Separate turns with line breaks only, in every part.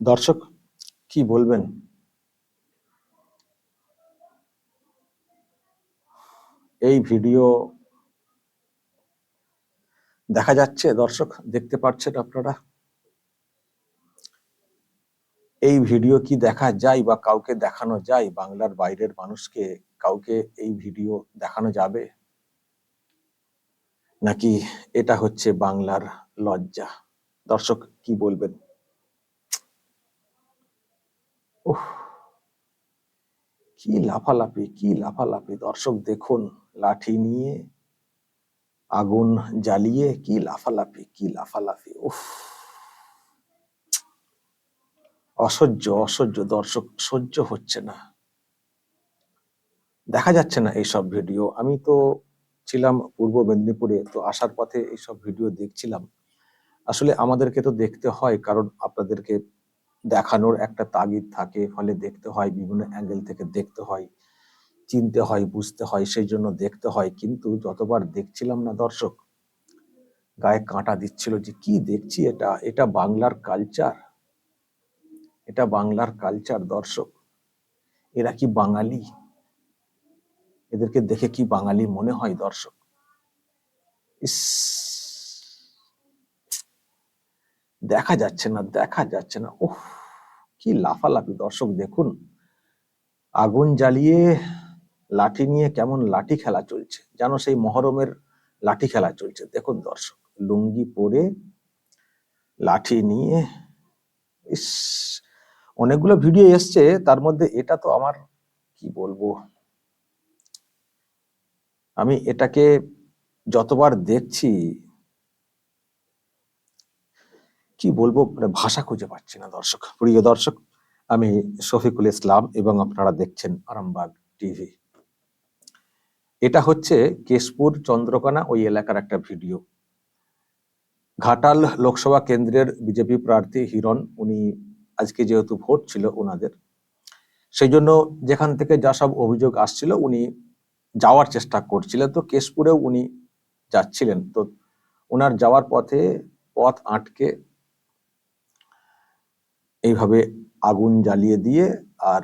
দর্শক কি বলবেন? এই ভিডিও দেখা যাচ্ছে, দর্শক দেখতে পাচ্ছেন আপনারা? এই ভিডিও কি দেখা যায় বা কাউকে দেখানো যায়? বাংলার বাইরের মানুষকে কাউকে এই ভিডিও দেখানো যাবে? নাকি এটা হচ্ছে বাংলার লজ্জা? দর্শক কি বলবেন? উফ, কি লাফালাফি কি লাফালাফি। দর্শক, দেখুন, লাঠি নিয়ে, আগুন জ্বালিয়ে কি লাফালাফি কি লাফালাফি, উফ। অসহ্য অসহ্য, দর্শক, সহ্য হচ্ছে না। দেখা যাচ্ছে না এইসব ভিডিও। আমি তো ছিলাম পূর্ব মেদিনীপুরে, তো আসার পথে এইসব ভিডিও দেখছিলাম। আসলে আমাদেরকে তো দেখতে হয়, কারণ আপনাদেরকে দেখানোর একটা তাগিদ থাকে, ফলে দেখতে হয়, বিভিন্ন অ্যাঙ্গেল থেকে দেখতে হয়, চিনতে হয়, বুঝতে হয়, সেই জন্য দেখতে হয়। কিন্তু যতবার দেখছিলাম না দর্শক, গায়ে কাঁটা দিচ্ছিল যে কি দেখছি এটা? এটা বাংলার কালচার এটা বাংলার কালচার দর্শক? এরা কি বাঙালি? এদেরকে দেখে কি বাঙালি মনে হয় দর্শক? ইস, দেখা যাচ্ছে না, দেখা যাচ্ছে না। ওহ কি লাফালাফি? দর্শক, দেখুন, আগুন জ্বালিয়ে লাঠি নিয়ে কেমন লাঠি খেলা চলছে। যেন সেই মহরমের লাঠি খেলা চলছে। দেখুন দর্শক, লুঙ্গি পরে লাঠি নিয়ে, ইস, অনেকগুলো ভিডিও এসছে। তার মধ্যে এটা তো আমার, কি বলব? আমি এটাকে যতবার দেখছি কি বলব? মানে ভাষা খুঁজে পাচ্ছি না দর্শক। প্রিয় দর্শক, আমি শফিকুল ইসলাম এবং আপনারা দেখছেন আরামবাগ টিভি। এটা হচ্ছে কেশপুর চন্দ্রকোনা ওই এলাকার একটা ভিডিও। ঘাটাল লোকসভা কেন্দ্রের বিজেপি প্রার্থী হিরণ, উনি আজকে যেহেতু ভোট ছিল ওনাদের সেই জন্য যেখান থেকে যা সব অভিযোগ আসছিল উনি যাওয়ার চেষ্টা করছিলেন। তো কেশপুরেও উনি যাচ্ছিলেন। তো ওনার যাওয়ার পথে পথ আটকে এইভাবে আগুন জ্বালিয়ে দিয়ে আর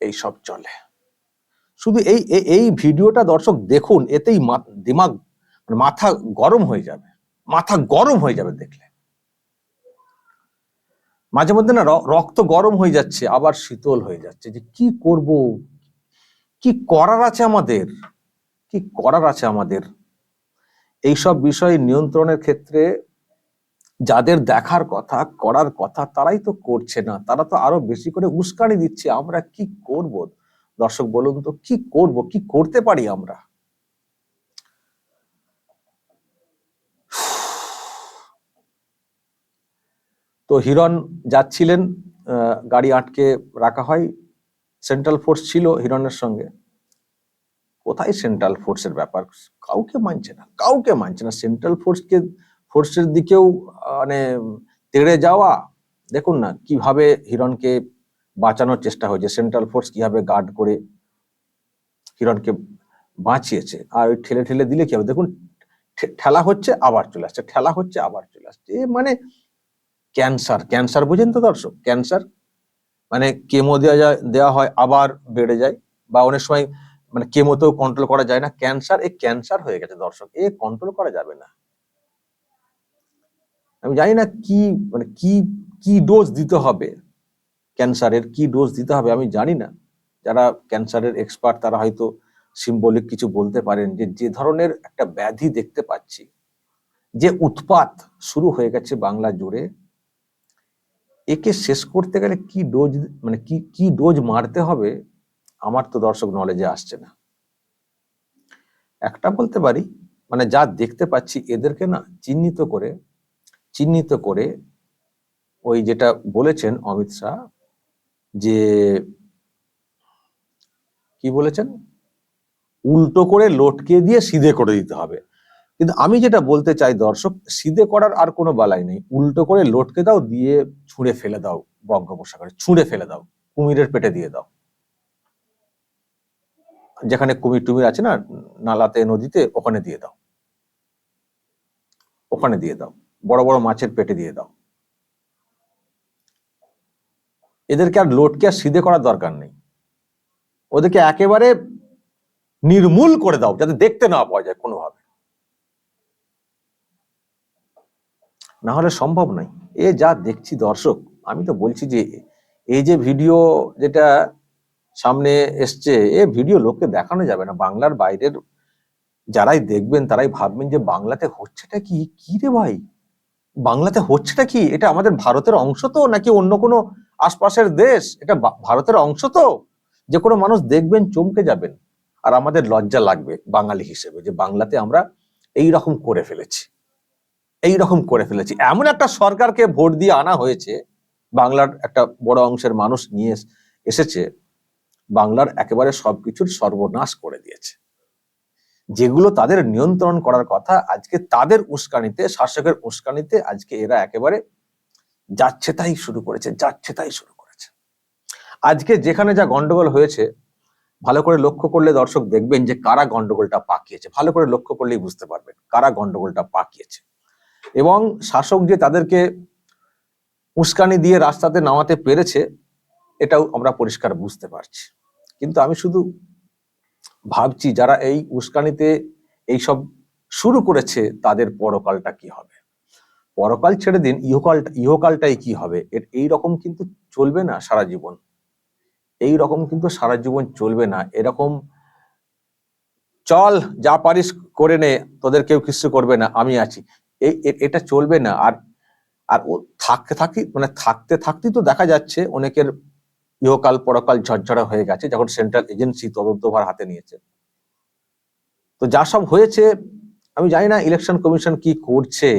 এই সব চলে। শুধু এই এই ভিডিওটা দর্শক দেখুন, এতেই দিমাগ মানে মাথা গরম হয়ে যাবে। মাথা গরম হয়ে যাবে দেখলে। মাঝে মধ্যে না রক্ত গরম হয়ে যাচ্ছে, আবার শীতল হয়ে যাচ্ছে। যে কি করব? কি করার আছে আমাদের? কি করার আছে আমাদের? এইসব বিষয় নিয়ন্ত্রণের ক্ষেত্রে যাদের দেখার কথা, করার কথা তারাই তো করছে না। তারা তো আরও বেশি করে উস্কানি দিচ্ছে, আমরা কি করব? দর্শক, বলুন তো, কি করব? কি করতে পারি আমরা? তো হিরণ যাচ্ছিলেন গাড়ি আটকে রাখা হয়। সেন্ট্রাল ফোর্স ছিল হিরণের সঙ্গে। কোথায় সেন্ট্রাল ফোর্সের ব্যাপার? কাউকে মানছে না, কাউকে মানছে না। সেন্ট্রাল ফোর্সকে ফোর্সের দিকেও মানে তেড়ে যাওয়া, দেখুন না কীভাবে হিরণকে বাঁচানোর চেষ্টা হয়েছে, সেন্ট্রাল ফোর্স কীভাবে গার্ড করে হিরণকে বাঁচিয়েছে। আর ওই ঠেলে ঠেলে দিলে কি হবে? দেখুন ঠেলা হচ্ছে, আবার চলে আসছে, ঠেলা হচ্ছে, আবার চলে আসছে। মানে ক্যান্সার ক্যান্সার বুঝেন তো দর্শক, ক্যান্সার মানে কেমো দেওয়া যায় দেওয়া হয়, আবার বেড়ে যায়, বা অনেক সময় মানে কেমোতেও কন্ট্রোল করা যায় না, ক্যান্সার, এ ক্যান্সার হয়ে গেছে দর্শক, এ কন্ট্রোল করা যাবে না। আমি জানি না কি মানে কি কি ডোজ দিতে হবে ক্যান্সারের, কি ডোজ দিতে হবে আমি জানি না। যারা ক্যান্সারের এক্সপার্ট তারা হয়তো সিম্বলিক কিছু বলতে পারেন যে যে ধরনের একটা ব্যাধি দেখতে পাচ্ছি, যে উৎপাত শুরু হয়ে গেছে বাংলা জুড়ে, একে শেষ করতে গেলে কি ডোজ মানে কি কি ডোজ মারতে হবে আমার তো দর্শক নলেজে আসছে না। একটা বলতে পারি মানে যা দেখতে পাচ্ছি এদেরকে না চিহ্নিত করে চিহ্নিত করে ওই যেটা বলেছেন অমিত শাহ যে কি বলেছেন? উল্টো করে লটকে দিয়ে সিধে করে দিতে হবে। কিন্তু আমি যেটা বলতে চাই দর্শক, সিধে করার আর কোনো বালাই নেই। উল্টো করে লটকে দাও, দিয়ে ছুঁড়ে ফেলে দাও বঙ্গোপসাগরে। ছুঁড়ে ফেলে দাও, কুমিরের পেটে দিয়ে দাও। যেখানে কুমির টুমির আছে না, নালাতে, নদীতে, ওখানে দিয়ে দাও। ওখানে দিয়ে দাও। বড় বড় মাছের পেটে দিয়ে দাও। এদেরকে আর লোডকে আর সিধে করার দরকার নেই। ওদেরকে একেবারে নির্মূল করে দাও, যাতে দেখতে না পাওয়া যায় কোনোভাবে। না হলে সম্ভব নয়। এ যা দেখছি দর্শক, আমি তো বলছি যে, এই যে ভিডিও যেটা সামনে এসছে, এ ভিডিও লোককে দেখানো যাবে না। বাংলার বাইরের যারাই দেখবেন, তারাই ভাববেন যে, বাংলাতে হচ্ছেটা কি? কি রে ভাই? বাংলাতে হচ্ছেটা কি? এটা আমাদের ভারতের অংশ তো, নাকি অন্য কোনো আশপাশের দেশ? এটা ভারতের অংশ তো? যে কোনো মানুষ দেখবেন, চমকে যাবেন। আর আমাদের লজ্জা লাগবে বাঙালি হিসেবে যে বাংলাতে আমরা এই রকম করে ফেলেছি। এই রকম করে ফেলেছি। এমন একটা সরকারকে ভোট দিয়ে আনা হয়েছে, বাংলার একটা বড় অংশের মানুষ নিয়ে এসেছে, বাংলার একেবারে সবকিছুর সর্বনাশ করে দিয়েছে। যেগুলো তাদের নিয়ন্ত্রণ করার কথা আজকে তাদের উস্কানিতে, শাসকের উস্কানিতে আজকে এরা একেবারে যাচ্ছে তাই শুরু করেছে, যাচ্ছে তাই শুরু করেছে। আজকে যেখানে যা গন্ডগোল হয়েছে, ভালো করে লক্ষ্য করলে দর্শক দেখবেন যে কারা গন্ডগোলটা পাকিয়েছে। ভালো করে লক্ষ্য করলেই বুঝতে পারবেন কারা গন্ডগোলটা পাকিয়েছে। এবং শাসক যে তাদেরকে উস্কানি দিয়ে রাস্তাতে নামাতে পেরেছে, এটাও আমরা পরিষ্কার বুঝতে পারছি। কিন্তু আমি শুধু ভাবছি যারা এই উস্কানিতে এইসব শুরু করেছে, তাদের পরকালটা কি হবে? পরকাল ছেড়ে দিন ইহকালটা ইহকালটাই কি হবে? এর এই রকম কিন্তু চলবে না সারা জীবন। এই রকম কিন্তু সারা জীবন চলবে না। এরকম চল, যা পারিস করে নে, তোদের কেউ কিছু করবে না, আমি আছি। এই এটা চলবে না। আর আর ও থাকতে থাকি মানে থাকতে থাকতেই তো দেখা যাচ্ছে, অনেকের ইহকাল পরকাল ঝরঝরা হয়ে গেছে, যখন সেন্ট্রাল এজেন্সি তদন্তভার হাতে নিয়েছে। তো যা সব হয়েছে, আমি জানি না ইলেকশন কমিশন কি করছে।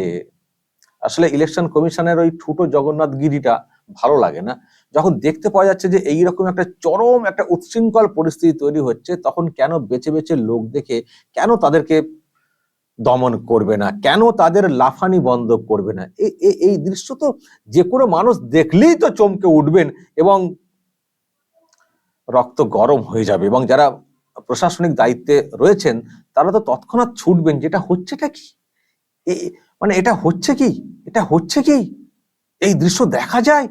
আসলে ইলেকশন কমিশনের ওই ঠুটো জগন্নাথ গিরিটা ভালো লাগে না। যখন দেখতে পাওয়া যাচ্ছে যে এইরকম একটা চরম একটা উচ্ছৃঙ্খল পরিস্থিতি তৈরি হচ্ছে, তখন কেন বেছে বেছে লোক দেখে কেন তাদেরকে দমন করবে না? কেন তাদের লাফানি বন্ধ করবে না? এই দৃশ্য তো যে কোনো মানুষ দেখলেই তো চমকে উঠবেন এবং রক্ত গরম হয়ে যাবে এবং যারা প্রশাসনিক দায়িত্বে রয়েছেন, তারা তো তৎক্ষণাৎ ছুটবেন, যেটা হচ্ছেটা কি? মানে এটা হচ্ছে কি? এটা হচ্ছে কি? এই দৃশ্য দেখা যায়?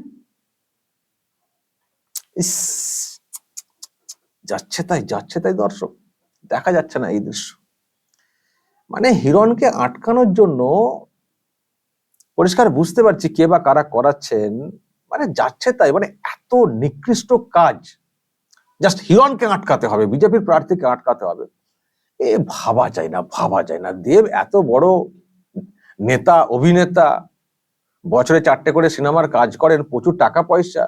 যাচ্ছে তাই যাচ্ছে তাই দর্শক, দেখা যাচ্ছে না এই দৃশ্য। মানে হিরণকে আটকানোর জন্য পরিষ্কার বুঝতে পারছি কে বা কারা করাচ্ছেন মানে যাচ্ছে তাই মানে এত নিকৃষ্ট কাজ। জাস্ট হিরণকে আটকাতে হবে, বিজেপির প্রার্থীকে আটকাতে হবে। এ ভাবা যায় না, ভাবা যায় না। দেব এত বড় নেতা, অভিনেতা, বছরে চারটে করে সিনেমার কাজ করেন, প্রচুর টাকা পয়সা।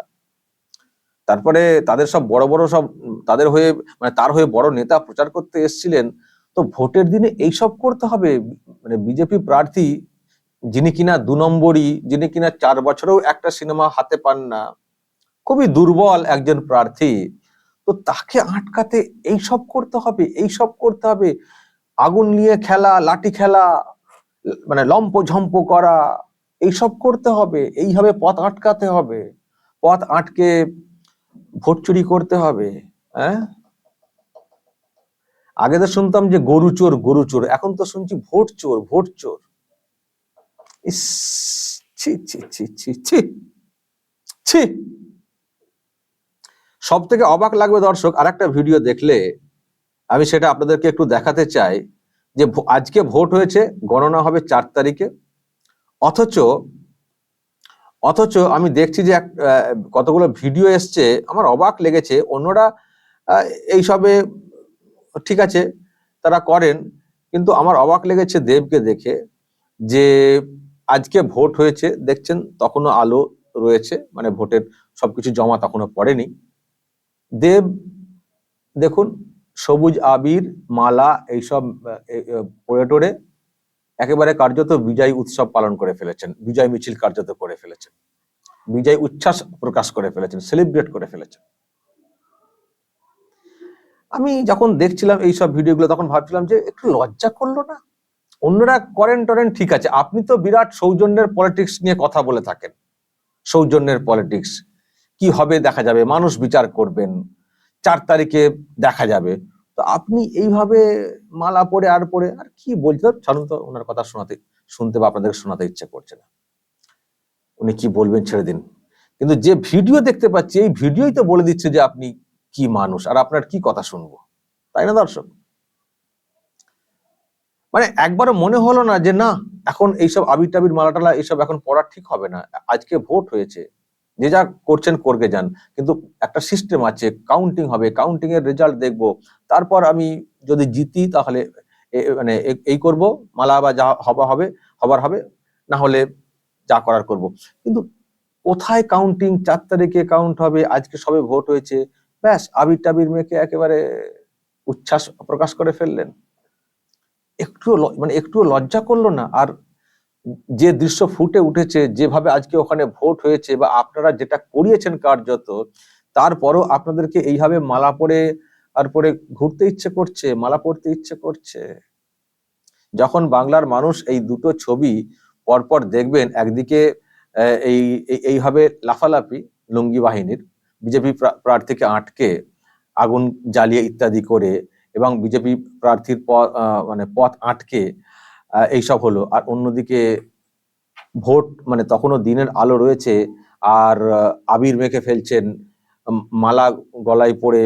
তারপরে তাদের সব বড় বড় সব, তাদের হয়ে মানে তার হয়ে বড় নেতা প্রচার করতে এসেছিলেন। তো ভোটের দিনে এইসব করতে হবে। মানে বিজেপি প্রার্থী যিনি কিনা দু নম্বরই, যিনি কিনা চার বছরেও একটা সিনেমা হাতে পান না, খুবই দুর্বল একজন প্রার্থী। তো তাকে আটকাতে এইসব করতে হবে, এইসব করতে হবে। আগুন নিয়ে খেলা, লাঠি খেলা মানে লম্প ঝম্প করা, এইসব করতে হবে। এইভাবে পথ আটকাতে হবে। পথ আটকে ভোট চুরি করতে হবে হ্যাঁ? আগে তো শুনতাম যে গরু চোর গরু চোর। এখন তো শুনছি ভোট চোর ভোট চোর। ইস, ছি ছি ছি ছি ছি ছি সব থেকে অবাক লাগবে দর্শক আর একটা ভিডিও দেখলে আমি সেটা আপনাদেরকে একটু দেখাতে চাই যে আজকে ভোট হয়েছে, গণনা হবে চার তারিখে। অথচ অথচ আমি দেখছি যে এক- কতগুলো ভিডিও এসছে, আমার অবাক লেগেছে। অন্যরা এইসবে ঠিক আছে, তারা করেন, কিন্তু আমার অবাক লেগেছে দেবকে দেখে যে আজকে ভোট হয়েছে, দেখছেন তখনও আলো রয়েছে মানে ভোটের সবকিছু জমা তখনও পড়েনি। দেব, দেখুন, সবুজ আবির, মালা, এইসব পড়ে টোরে একেবারে কার্যত বিজয় উৎসব পালন করে ফেলেছেন, বিজয় মিছিল কার্যত করে ফেলেছেন, বিজয় উচ্ছ্বাস প্রকাশ করে ফেলেছেন সেলিব্রেট করে ফেলেছেন। আমি যখন দেখছিলাম এই সব ভিডিওগুলো, তখন ভাবছিলাম যে একটু লজ্জা করল না? অন্যরা করেন টরেন ঠিক আছে, আপনি তো বিরাট সৌজন্যের পলিটিক্স নিয়ে কথা বলে থাকেন, সৌজন্যের পলিটিক্স কি হবে দেখা যাবে? মানুষ বিচার করবেন। চার তারিখে দেখা যাবে। তো আপনি এইভাবে মালা পরে আর পরে আর কি বলতে ছাড়ুন তো ওনার কথা শোনাতে শুনতে বা আপনাদের শোনাতে ইচ্ছে করছে না। উনি কি বলবেন ছেড়ে দিন। কিন্তু যে ভিডিও দেখতে পাচ্ছি, এই ভিডিওই তো বলে দিচ্ছে যে আপনি কি মানুষ। আর আপনার কি কথা শুনব? তাই না, দর্শক? মানে একবারও মনে হলো না যে না, এখন এইসব আবির টাবির মালাটালা এইসব এখন পড়া ঠিক হবে না। আজকে ভোট হয়েছে। যে যা করছেন করবে যান। কিন্তু একটা সিস্টেম আছে কাউন্টিং হবে কাউন্টিং এর রেজাল্ট দেখব। তারপর আমি যদি জিতি তাহলে মানে এই করব, মালা বা যা হবা হবে, হবার হবে, না হলে যা করার করব। কিন্তু কোথায় কাউন্টিং চার তারিখে কাউন্ট হবে, আজকে সবে ভোট হয়েছে, ব্যাস, আবির টাবির মেয়েকে একেবারে উচ্ছ্বাস প্রকাশ করে ফেললেন। একটুও মানে একটুও লজ্জা করল না। আর যে দৃশ্য ফুটে উঠেছে, যেভাবে আজকে ওখানে ভোট হয়েছে বা আপনারা যেটা করিয়েছেন কার্যত, তারপরও আপনাদেরকে এইভাবে মালা পরে আর পরে ঘুরতে ইচ্ছে করছে, মালা পরতে ইচ্ছে করছে? যখন বাংলার মানুষ এই দুটো ছবি পরপর দেখবেন, একদিকে এই, এই- এইভাবে লাফালাফি লুঙ্গি বাহিনীর, বিজেপি প্রার্থীকে আটকে, আগুন জ্বালিয়ে ইত্যাদি করে এবং বিজেপি প্রার্থীর মানে পথ আটকে এইসব হলো। আর অন্যদিকে ভোট মানে তখনও দিনের আলো রয়েছে, আর আবির মেখে ফেলছেন মালা গলায় পরে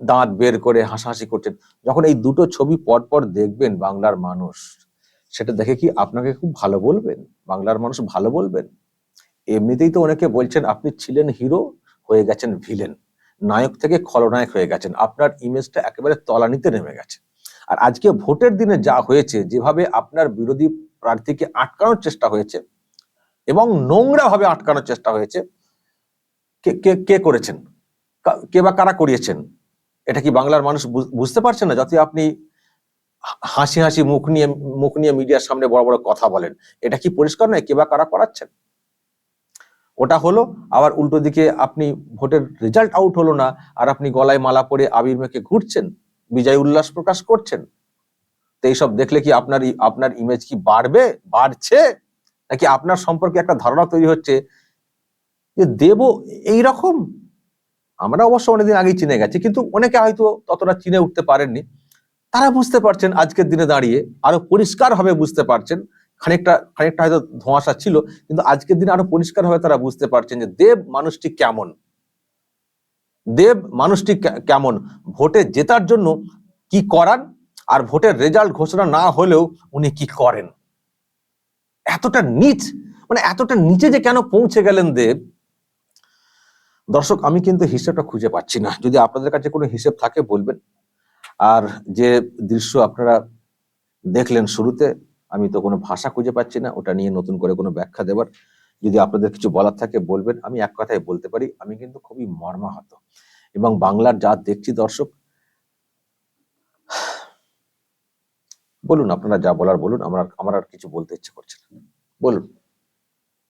দাঁত বের করে হাসাহাসি করছেন। যখন এই দুটো ছবি পরপর দেখবেন বাংলার মানুষ, সেটা দেখে কি আপনাকে খুব ভালো বলবেন? বাংলার মানুষ ভালো বলবেন? এমনিতেই তো অনেকে বলছেন, আপনি ছিলেন হিরো, হয়ে গেছেন ভিলেন। নায়ক থেকে খলনায়ক হয়ে গেছেন। আপনার ইমেজটা একেবারে তলানিতে নেমে গেছে। আর আজকে ভোটের দিনে যা হয়েছে, যেভাবে আপনার বিরোধী প্রার্থীকে আটকানোর চেষ্টা হয়েছে এবং নোংরা ভাবে আটকানোর চেষ্টা হয়েছে, কে কে করেছেন? কে বা কারা করিয়েছেন? এটা কি বাংলার মানুষ বুঝ- বুঝতে পারছেন না? যাতে আপনি হাসি হাসি মুখ নিয়ে মুখ নিয়ে মিডিয়ার সামনে বড় বড় কথা বলেন, এটা কি পরিষ্কার নয়? কে বা কারা করাচ্ছেন? ওটা হলো, আবার উল্টো দিকে আপনি ভোটের রেজাল্ট আউট হলো না, আর আপনি গলায় মালা পরে আবির মেখে ঘুরছেন বিজয় উল্লাস প্রকাশ করছেন? তো এইসব দেখলে কি আপনার আপনার ইমেজ কি বাড়বে, বাড়ছে? নাকি আপনার সম্পর্কে একটা ধারণা তৈরি হচ্ছে যে দেব এই রকম আমরা অবশ্য অনেকদিন আগেই চিনে গেছি, কিন্তু অনেকে হয়তো ততটা চিনে উঠতে পারেননি। তারা বুঝতে পারছেন আজকের দিনে দাঁড়িয়ে আরও পরিষ্কার ভাবে বুঝতে পারছেন, খানিকটা খানিকটা হয়তো ধোঁয়াশা ছিল, কিন্তু আজকের দিনে আরও পরিষ্কার ভাবে তারা বুঝতে পারছেন যে দেব মানুষটি কেমন। দেব মানুষটি কেমন? ভোটে জেতার জন্য কি করান? আর ভোটের রেজাল্ট ঘোষণা না হলেও উনি কি করেন? এতটা নিচ মানে এতটা নিচে যে কেন পৌঁছে গেলেন দেব? দর্শক, আমি কিন্তু হিসেবটা খুঁজে পাচ্ছি না। যদি আপনাদের কাছে কোনো হিসেব থাকে, বলবেন। আর যে দৃশ্য আপনারা দেখলেন শুরুতে, আমি তো কোনো ভাষা খুঁজে পাচ্ছি না। ওটা নিয়ে নতুন করে কোনো ব্যাখ্যা দেবার যদি আপনাদের কিছু বলার থাকে বলবেন, আমি এক কথায় বলতে পারি, আমি কিন্তু খুবই মর্মাহত। এবং বাংলার যা দেখছি দর্শক, বলুন, আপনারা যা বলার বলুন, আমার আমার আর কিছু বলতে ইচ্ছে করছে না। বলুন।